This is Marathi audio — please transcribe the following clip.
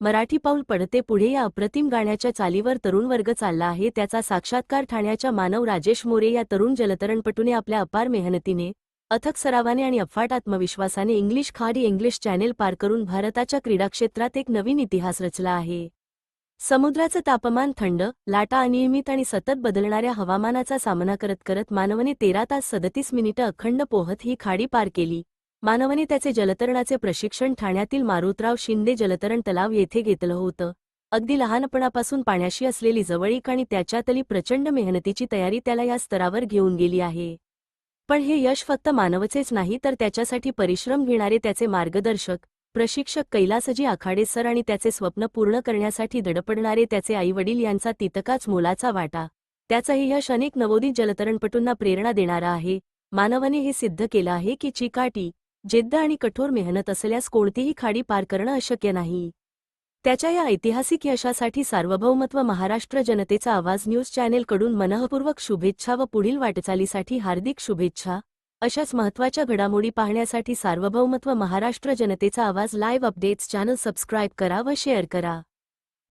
मराठी पाऊल पडते पुढे या अप्रतिम गाण्याच्या चालीवर तरुण वर्ग चालला आहे. त्याचा साक्षात्कार ठाण्याच्या मानव राजेश मोरे या तरुण जलतरणपटूने आपल्या अपार मेहनतीने अथक सरावाने आणि अफाट आत्मविश्वासाने इंग्लिश खाडी इंग्लिश चॅनेल पार करून भारताच्या क्रीडा क्षेत्रात एक नवीन इतिहास रचला आहे. समुद्राचं तापमान थंड लाटा अनियमित आणि सतत बदलणाऱ्या हवामानाचा सामना करत करत मानवने तेरा तास सदतीस मिनिटं अखंड पोहत ही खाडी पार केली. मानवने त्याचे जलतरणाचे प्रशिक्षण ठाण्यातील मारुतराव शिंदे जलतरण तलाव येथे घेतलं होतं. अगदी लहानपणापासून पाण्याशी असलेली जवळीक आणि त्याच्यातली प्रचंड मेहनतीची तयारी त्याला या स्तरावर घेऊन गेली आहे. पण हे यश फक्त मानवचेच नाही तर त्याच्यासाठी परिश्रम घेणारे त्याचे मार्गदर्शक प्रशिक्षक कैलासजी आखाडे सर आणि त्याचे स्वप्न पूर्ण करण्यासाठी धडपडणारे त्याचे आईवडील यांचा तितकाच मोलाचा वाटा. त्याचं हे यश अनेक नवोदित जलतरणपटूंना प्रेरणा देणारा आहे. मानवाने हे सिद्ध केलं आहे की चिकाटी जिद्द आणि कठोर मेहनत असल्यास कोणतीही खाडी पार करणं अशक्य नाही. त्याच्या या ऐतिहासिक यशासाठी सार्वभौमत्व महाराष्ट्र जनतेचा आवाज न्यूज चॅनेलकडून मनःपूर्वक शुभेच्छा व पुढील वाटचालीसाठी हार्दिक शुभेच्छा. अशाच महत्त्वाच्या घडामोडी पाहण्यासाठी सार्वभौमत्व महाराष्ट्र जनतेचा आवाज लाईव्ह अपडेट्स चॅनल सबस्क्राईब करा व शेअर करा.